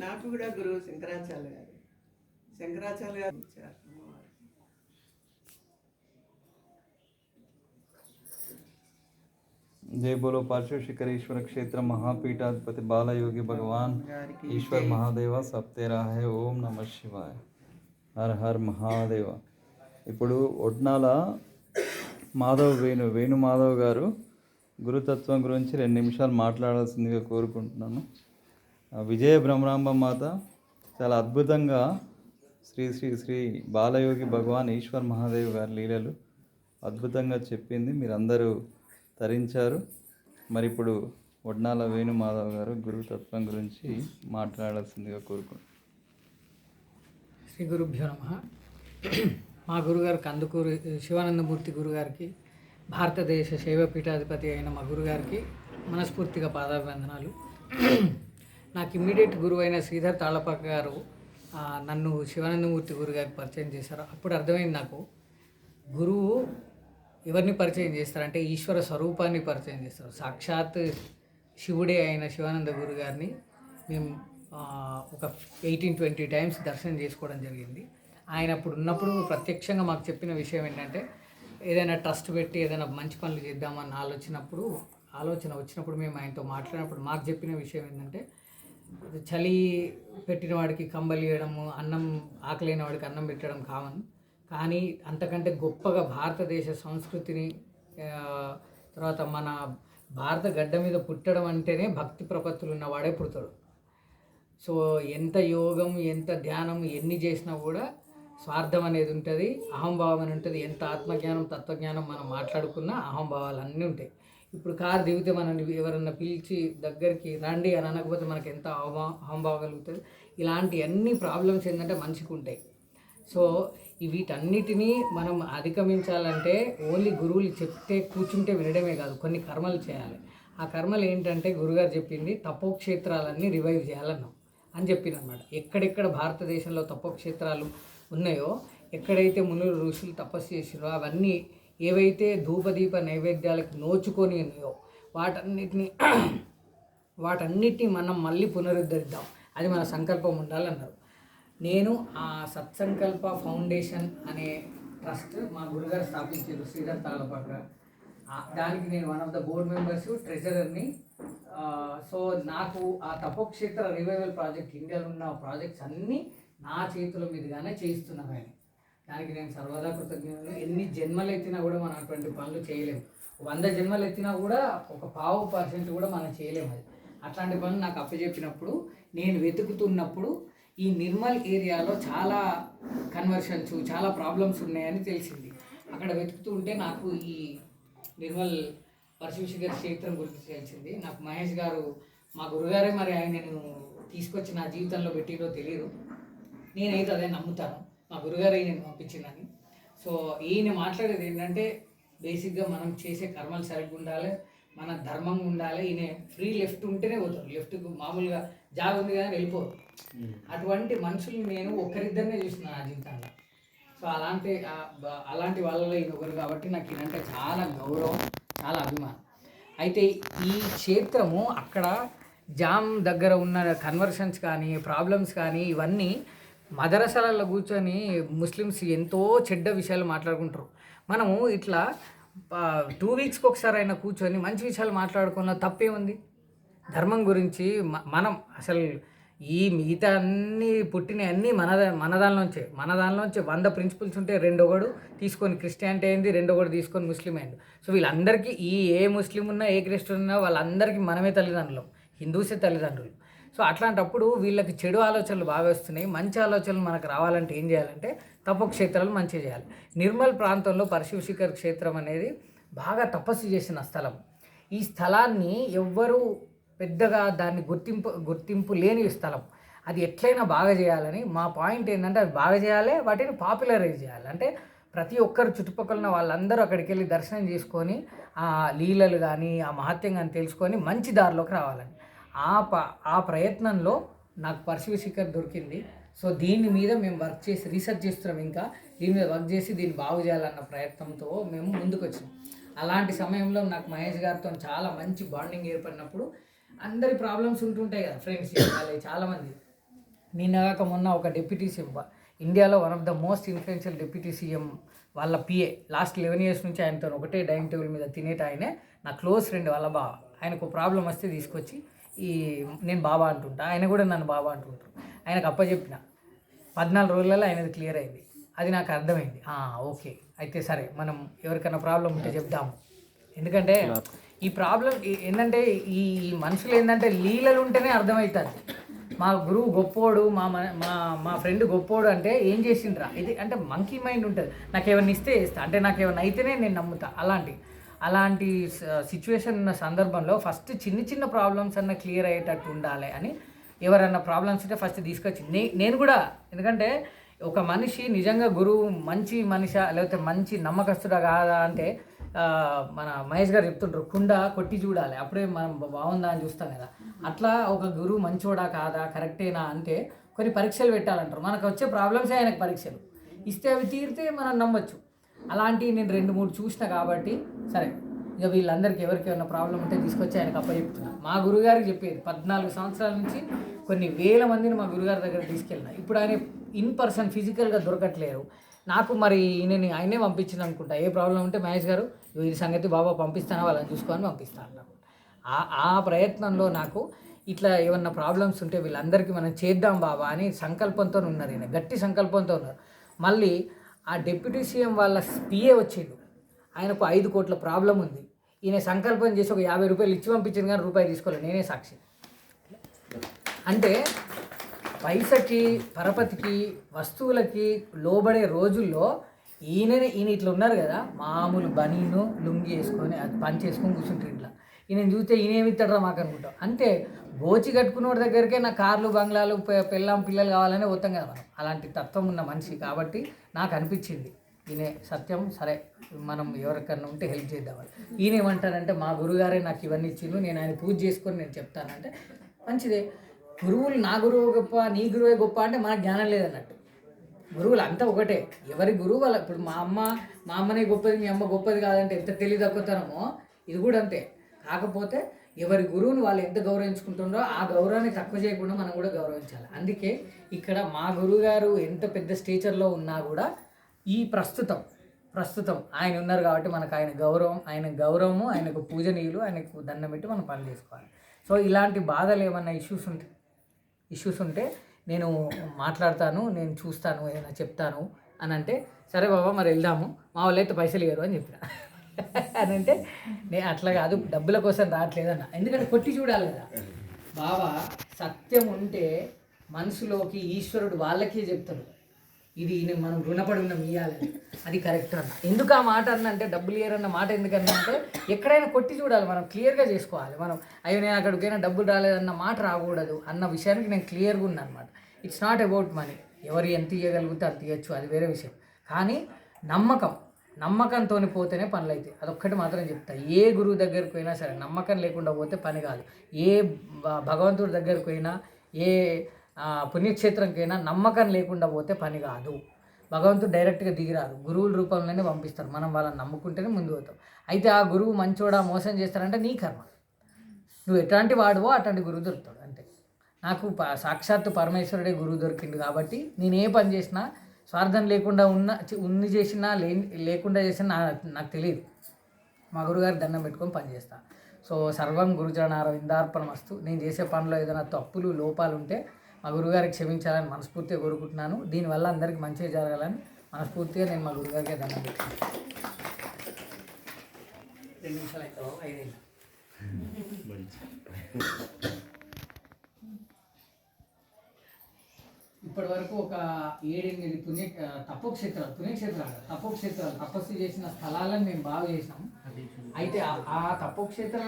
నాకు కూడా గురువు శంకరాచార్య గారు. శంకరాచార్య గారు ఇచ్చారు జై బోలో పార్శ్వశిఖరేశ్వర క్షేత్ర మహాపీఠాధిపతి బాలయోగి భగవాన్ ఈశ్వర్ మహాదేవ సప్తేరాహే ఓం నమ శివాయ. హర్ హర్ మహాదేవ. ఇప్పుడు ఒడ్నాల మాధవ్ వేణు వేణు మాధవ్ గారు గురుతత్వం గురించి రెండు నిమిషాలు మాట్లాడాల్సిందిగా కోరుకుంటున్నాను. విజయ బ్రహ్మరాంబ మాత చాలా అద్భుతంగా శ్రీ శ్రీ శ్రీ బాలయోగి భగవాన్ ఈశ్వర్ మహాదేవ్ గారి లీలలు అద్భుతంగా చెప్పింది. మీరందరూ తరించారు. మరి ఇప్పుడు వడ్నాల వేణుమాధవ్ గారు గురుతత్వం గురించి మాట్లాడాల్సిందిగా కోరుకుంటున్నాను. శ్రీ గురుభ్యో నమ. మా గురుగారు కందుకూరు శివానందమూర్తి గురుగారికి భారతదేశ శైవ పీఠాధిపతి అయిన మా గురుగారికి మనస్ఫూర్తిగా పాదాభివందనాలు. నాకు ఇమ్మీడియట్ గురువు అయిన శ్రీధర్ తాళపాక గారు నన్ను శివానందమూర్తి గురుగారికి పరిచయం చేశారు. అప్పుడు అర్థమైంది నాకు గురువు ఎవరిని పరిచయం చేస్తారంటే ఈశ్వర స్వరూపాన్ని పరిచయం చేస్తారు. సాక్షాత్ శివుడే అయిన శివానంద గురు గారిని మేము ఒక ఎయిటీన్ ట్వంటీ టైమ్స్ దర్శనం చేసుకోవడం జరిగింది. ఆయన అప్పుడు ఉన్నప్పుడు ప్రత్యక్షంగా మాకు చెప్పిన విషయం ఏంటంటే ఏదైనా ట్రస్ట్ పెట్టి ఏదైనా మంచి పనులు చేద్దామన్న ఆలోచనప్పుడు ఆలోచన వచ్చినప్పుడు మేము ఆయనతో మాట్లాడినప్పుడు మాకు చెప్పిన విషయం ఏంటంటే చలి పెట్టిన వాడికి కంబలి ఇవ్వడము అన్నం ఆకలైన వాడికి అన్నం పెట్టడం కామన్. కానీ అంతకంటే గొప్పగా భారతదేశ సంస్కృతిని తర్వాత మన భారత గడ్డ మీద పుట్టడం అంటేనే భక్తి ప్రపత్తులు ఉన్నవాడే పుడతాడు. సో ఎంత యోగం ఎంత ధ్యానం ఎన్ని చేసినా కూడా స్వార్థం అనేది ఉంటుంది అహంభావం అని ఉంటుంది. ఎంత ఆత్మజ్ఞానం తత్వజ్ఞానం మనం మాట్లాడుకున్నా అహంభావాలు అన్నీ ఉంటాయి. ఇప్పుడు కారు దిగితే మనల్ని ఎవరన్నా పిలిచి దగ్గరికి రండి అని అనకపోతే మనకి ఎంత అహంభా అహంభావం కలుగుతుంది? ఇలాంటి అన్ని ప్రాబ్లమ్స్ ఏంటంటే మనిషికి ఉంటాయి. సో వీటన్నిటినీ మనం అధిగమించాలంటే ఓన్లీ గురువులు చెప్తే కూర్చుంటే వినడమే కాదు కొన్ని కర్మలు చేయాలి. ఆ కర్మలు ఏంటంటే గురుగారు చెప్పింది తపోక్షేత్రాలన్నీ రివైవ్ చేయాలన్నాం అని చెప్పిందనమాట ఎక్కడెక్కడ భారతదేశంలో తపోక్షేత్రాలు ఉన్నాయో ఎక్కడైతే మునులు ఋషులు తపస్సు చేసిరో అవన్నీ ఏవైతే ధూపదీప నైవేద్యాలకు నోచుకొని ఉన్నాయో వాటన్నిటిని వాటన్నిటిని మనం మళ్ళీ పునరుద్ధరిద్దాం. అది మన సంకల్పం ఉండాలన్నారు. నేను ఆ సత్సంకల్ప ఫౌండేషన్ అనే ట్రస్ట్ మా గురుగారు స్థాపించారు శ్రీధర్ తాళపాక. దానికి నేను one of the board members ట్రెజరర్ని. So నాకు ఆ తపోక్షేత్ర రివైవల్ ప్రాజెక్ట్ ఇండియాలో ఉన్న ప్రాజెక్ట్స్ అన్నీ నా చేతుల మీదుగానే చేయిస్తున్నాను ఆయన. దానికి నేను సర్వదా కృతజ్ఞులు ఎన్ని జన్మలు ఎత్తినా కూడా మనం అటువంటి పనులు చేయలేము వంద జన్మలు ఎత్తినా కూడా ఒక పావు పర్సెంట్ కూడా మనం చేయలేము అది. అట్లాంటి పనులు నాకు అప్పచెప్పినప్పుడు నేను వెతుకుతున్నప్పుడు ఈ నిర్మల్ ఏరియాలో చాలా కన్వర్షన్స్ చాలా ప్రాబ్లమ్స్ ఉన్నాయని తెలిసింది. అక్కడ వెతుకుతూ ఉంటే నాకు ఈ నిర్మల్ పరశుశేఖర్ క్షేత్రం గురించి తెలిసింది. నాకు మహేష్ గారు మా గురుగారే మరి ఆయన నేను తీసుకొచ్చి నా జీవితంలో పెట్టిరో తెలియదు నేనైతే అదే నమ్ముతాను. మా గురుగారు ఈయన పంపించిందని. సో ఈయన మాట్లాడేది ఏంటంటే బేసిక్గా మనం చేసే కర్మలు సరిగ్గా ఉండాలి మన ధర్మం ఉండాలి ఈయన ఫ్రీ లెఫ్ట్ ఉంటేనే పోతారు లెఫ్ట్ మామూలుగా జాబ్ ఉంది కానీ వెళ్ళిపోరు అటువంటి మనుషులు నేను ఒక్కరిద్దరినే చూసిన నా జీవితంలో. సో అలాంటి ఆ, అలాంటి వాళ్ళలో ఈయన ఒకరు కాబట్టి నాకు ఈయనంటే చాలా గౌరవం చాలా అభిమానం. అయితే ఈ క్షేత్రము అక్కడ జామ్ దగ్గర ఉన్న కన్వర్షన్స్ కానీ ప్రాబ్లమ్స్ కానీ ఇవన్నీ మదరసాలలో కూర్చొని ముస్లిమ్స్ ఎంతో చెడ్డ విషయాలు మాట్లాడుకుంటారు. మనము ఇట్లా టూ వీక్స్కి ఒకసారి అయినా కూర్చొని మంచి విషయాలు మాట్లాడుకున్న తప్పేముంది? ధర్మం గురించి మనం అసలు ఈ మిగతా అన్ని పుట్టిన అన్నీ మన మన దానిలోంచే మన దానిలోంచే వంద ప్రిన్సిపల్స్ ఉంటే రెండొకడు తీసుకొని క్రిస్టియానిటీ అయింది రెండొకడు తీసుకొని ముస్లిం అయింది సో వీళ్ళందరికీ ఈ ఏ ముస్లిం ఉన్నా ఏ క్రిస్టియన్ ఉన్నా వాళ్ళందరికీ మనమే తల్లిదండ్రులు. హిందూసే తల్లిదండ్రులు. సో అట్లాంటప్పుడు వీళ్ళకి చెడు ఆలోచనలు బాగా వస్తున్నాయి. మంచి ఆలోచనలు మనకు రావాలంటే ఏం చేయాలంటే తప్పు క్షేత్రాలు మంచిగా చేయాలి. నిర్మల్ ప్రాంతంలో పరశివశిఖర్ క్షేత్రం అనేది బాగా తపస్సు చేసిన స్థలం. ఈ స్థలాన్ని ఎవ్వరూ పెద్దగా దాన్ని గుర్తింపు గుర్తింపు లేని స్థలం. అది ఎట్లయినా బాగా చేయాలని మా పాయింట్ ఏంటంటే అది బాగా చేయాలి వాటిని పాపులరైజ్ చేయాలి. అంటే ప్రతి ఒక్కరు చుట్టుపక్కల ఉన్న వాళ్ళందరూ అక్కడికి వెళ్ళి దర్శనం చేసుకొని ఆ లీలలు కానీ ఆ మహత్యం కానీ తెలుసుకొని మంచి దారిలోకి రావాలని. ఆ ప ఆ ప్రయత్నంలో నాకు పరశువ శిఖర్ దొరికింది. సో దీని మీద మేము వర్క్ చేసి రీసెర్చ్ చేస్తున్నాం ఇంకా. దీని మీద వర్క్ చేసి దీన్ని బాగు చేయాలన్న ప్రయత్నంతో మేము ముందుకు వచ్చినాం అలాంటి సమయంలో నాకు మహేష్ గారితో చాలా మంచి బాండింగ్ ఏర్పడినప్పుడు అందరి ప్రాబ్లమ్స్ ఉంటుంటాయి కదా ఫ్రెండ్స్ వాళ్ళే చాలామంది. నిన్నగాక మొన్న ఒక డిప్యూటీ సీఎం ఇండియాలో one of the most influential deputy CM వాళ్ళ పిఏ లాస్ట్ లెవెన్ ఇయర్స్ నుంచి ఆయనతో ఒకటే డైనింగ్ టేబుల్ మీద తినేట ఆయనే నా క్లోజ్ ఫ్రెండ్ వాళ్ళ బావ ఆయనకు ప్రాబ్లం వస్తే తీసుకొచ్చి ఈ నేను బాబా అంటుంటా ఆయన కూడా నన్ను బాబా అంటుంటారు. ఆయనకు అప్పచెప్పిన పద్నాలుగు రోజులలో ఆయనది క్లియర్ అయింది. అది నాకు అర్థమైంది. ఆ, ఓకే. అయితే సరే మనం ఎవరికైనా ప్రాబ్లం ఉంటే చెప్దాము. ఎందుకంటే ఈ ప్రాబ్లం ఏంటంటే ఈ ఈ మనుషులు ఏంటంటే లీలలు ఉంటేనే అర్థమవుతుంది మా గురువు గొప్పోడు మా మన- మా మా ఫ్రెండ్ గొప్పోడు అంటే ఏం చేసిండ్రా? ఇది అంటే మంకీ మైండ్ ఉంటుంది. నాకు ఏమైనా ఇస్తే ఇస్తా అంటే నాకు ఏమైనా అయితేనే నేను నమ్ముతా. అలాంటి అలాంటి సిచ్యువేషన్ ఉన్న సందర్భంలో ఫస్ట్ చిన్న చిన్న ప్రాబ్లమ్స్ అన్న క్లియర్ అయ్యేటట్టు ఉండాలి అని ఎవరన్నా ప్రాబ్లమ్స్ ఉంటే ఫస్ట్ తీసుకొచ్చి నే నేను కూడా ఎందుకంటే ఒక మనిషి నిజంగా గురువు మంచి మనిషి లేకపోతే మంచి నమ్మకస్తుడా కాదా అంటే మన మహేష్ గారు చెప్తుంటారు కుండ కొట్టి చూడాలి. అప్పుడే మనం బాగుందా అని చూస్తాం కదా. అట్లా ఒక గురువు మంచోడా కాదా కరెక్టేనా అంటే కొన్ని పరీక్షలు పెట్టాలంటారు. మనకు వచ్చే ప్రాబ్లమ్సే ఆయనకు పరీక్షలు. ఇస్తే అవి తీరితే మనం నమ్మొచ్చు. అలాంటివి నేను రెండు మూడు చూసిన కాబట్టి సరే ఇక వీళ్ళందరికీ ఎవరికి ఏమైనా ప్రాబ్లం ఉంటే తీసుకొచ్చి ఆయనకు అప్పచెప్తున్నా. మా గురుగారికి చెప్పేది పద్నాలుగు సంవత్సరాల నుంచి కొన్ని వేల మందిని మా గురుగారి దగ్గర తీసుకెళ్ళిన. ఇప్పుడు ఆయన ఇన్ పర్సన్ ఫిజికల్గా దొరకట్లేరు నాకు మరి ఈయనని ఆయనే పంపించింది అనుకుంటా. ఏ ప్రాబ్లం ఉంటే మహేష్ గారు ఈ సంగతి బాబా పంపిస్తాను వాళ్ళని చూసుకొని పంపిస్తాను ఆ ఆ ప్రయత్నంలో నాకు ఇట్లా ఏమన్నా ప్రాబ్లమ్స్ ఉంటే వీళ్ళందరికీ మనం చేద్దాం బాబా అని సంకల్పంతో ఉన్నారు ఈయన. గట్టి సంకల్పంతో ఉన్నారు. మళ్ళీ ఆ డిప్యూటీ సీఎం వాళ్ళ పిఏ వచ్చిండు. ఆయనకు ఐదు కోట్ల ప్రాబ్లం ఉంది. ఈయన సంకల్పం చేసి ఒక యాభై రూపాయలు ఇచ్చి పంపించింది కానీ రూపాయి తీసుకోలేదు నేనే సాక్షి. అంటే పైసకి పరపతికి వస్తువులకి లోబడే రోజుల్లో ఈయననే ఈయన ఇట్లా ఉన్నారు కదా మామూలు బనీను లుంగి వేసుకొని అది పని చేసుకొని కూర్చుంటారు ఇట్లా. ఈయన చూస్తే ఈయన ఇస్తాడరా మాకు అనుకుంటాం. అంతే గోచి కట్టుకున్నోడి దగ్గరికే నా కార్లు బంగ్లాలు పె- పెళ్ళాం పిల్లలు కావాలనే పోతాం కదా మనం. అలాంటి తత్వం ఉన్న మనిషి కాబట్టి నాకు అనిపించింది ఈయనే సత్యం సరే మనం ఎవరికన్నా ఉంటే హెల్ప్ చేద్దామని. ఈయన ఏమంటారంటే మా గురుగారే నాకు ఇవన్నీ ఇచ్చిండు నేను ఆయన పూజ చేసుకొని నేను చెప్తానంటే మంచిదే. గురువులు నా గురువు గొప్ప నీ గురువే గొప్ప అంటే మనకు జ్ఞానం లేదన్నట్టు. గురువులు అంతా ఒకటే. ఎవరి గురువు వాళ్ళ ఇప్పుడు మా అమ్మ మా అమ్మనే గొప్పది మీ అమ్మ గొప్పది కాదంటే ఎంత తెలివి తక్కువతనమో ఇది కూడా అంతే. కాకపోతే ఎవరి గురువుని వాళ్ళు ఎంత గౌరవించుకుంటుండో ఆ గౌరవాన్ని తక్కువ చేయకుండా మనం కూడా గౌరవించాలి. అందుకే ఇక్కడ మా గురువు గారు ఎంత పెద్ద స్టేచర్లో ఉన్నా కూడా ఈ ప్రస్తుతం ప్రస్తుతం ఆయన ఉన్నారు కాబట్టి మనకు ఆయన గౌరవం ఆయన గౌరవము ఆయనకు పూజనీయులు ఆయనకు దండం పెట్టి మనం పని చేసుకోవాలి. సో ఇలాంటి బాధలు ఏమన్నా ఇష్యూస్ ఉంటే ఇష్యూస్ ఉంటే నేను మాట్లాడతాను నేను చూస్తాను ఏదైనా చెప్తాను అని అంటే సరే బాబా మరి వెళ్దాము మా వాళ్ళు అయితే పైసలు ఇవ్వరు అని చెప్పిన. అని అంటే నేను అట్లా కాదు డబ్బుల కోసం రావట్లేదన్న ఎందుకంటే కొట్టి చూడాలి కదా. బాబా సత్యం ఉంటే మనసులోకి ఈశ్వరుడు వాళ్ళకే చెప్తాడు. ఇది నేను మనం రుణపడి ఉన్నాం ఇవ్వాలి అది కరెక్ట్ అన్న. ఎందుకు ఆ మాట అన్న అంటే డబ్బులు ఇయ్యరన్న మాట ఎందుకన్నా అంటే ఎక్కడైనా కొట్టి చూడాలి మనం క్లియర్గా చేసుకోవాలి. మనం అయ్యో నేను అక్కడికైనా డబ్బులు రాలేదన్న మాట రాకూడదు అన్న విషయానికి నేను క్లియర్గా ఉన్నా అనమాట ఇట్స్ నాట్ అబౌట్ మనీ ఎవరు ఎంత ఇవ్వగలిగితే అంత ఇవ్వచ్చు అది వేరే విషయం. కానీ నమ్మకం నమ్మకంతో పోతేనే పనులు అవుతాయి అదొక్కటి మాత్రం చెప్తా. ఏ గురువు దగ్గరికి పోయినా సరే నమ్మకం లేకుండా పోతే పని కాదు. ఏ భగవంతుడి దగ్గరికి పోయినా ఏ పుణ్యక్షేత్రంకైనా నమ్మకం లేకుండా పోతే పని కాదు. భగవంతుడు డైరెక్ట్గా దిగిరారు గురువుల రూపంలోనే పంపిస్తారు. మనం వాళ్ళని నమ్ముకుంటేనే ముందు పోతాం. అయితే ఆ గురువు మంచోడా మోసం చేస్తారంటే నీ కర్మ. నువ్వు ఎట్లాంటి వాడువో అట్లాంటి గురువు దొరుకుతాడు. అంతే. నాకు ప- సాక్షాత్తు పరమేశ్వరుడే గురువు దొరికిండు కాబట్టి నేను ఏ పని చేసినా స్వార్థం లేకుండా ఉన్న ఉంది ఉన్ని చేసినా లే లేకుండా చేసినా నా- నాకు తెలియదు. మా గురుగారు దండం పెట్టుకొని పని సో సర్వం గురుజనార విందార్పణ వస్తు నేను చేసే పనిలో ఏదైనా తప్పులు లోపాలు ఉంటే మా గురుగారికి క్షమించాలని మనస్ఫూర్తిగా కోరుకుంటున్నాను. దీనివల్ల అందరికీ మంచిగా జరగాలని మనస్ఫూర్తిగా నేను మా గురుగారికి దండం పెట్టుకున్నాను రెండు నిమిషాలు అయితే ఐదు ఇప్పటి వరకు ఒక ఏడెనిమిది పుణ్య తపోక్షేత్రాలు పుణ్యక్షేత్రాలు తపోక్షేత్రాలు తపస్సు చేసిన స్థలాలను మేము బాగా చేసినాం. అయితే ఆ- ఆ తపోక్షేత్రాలు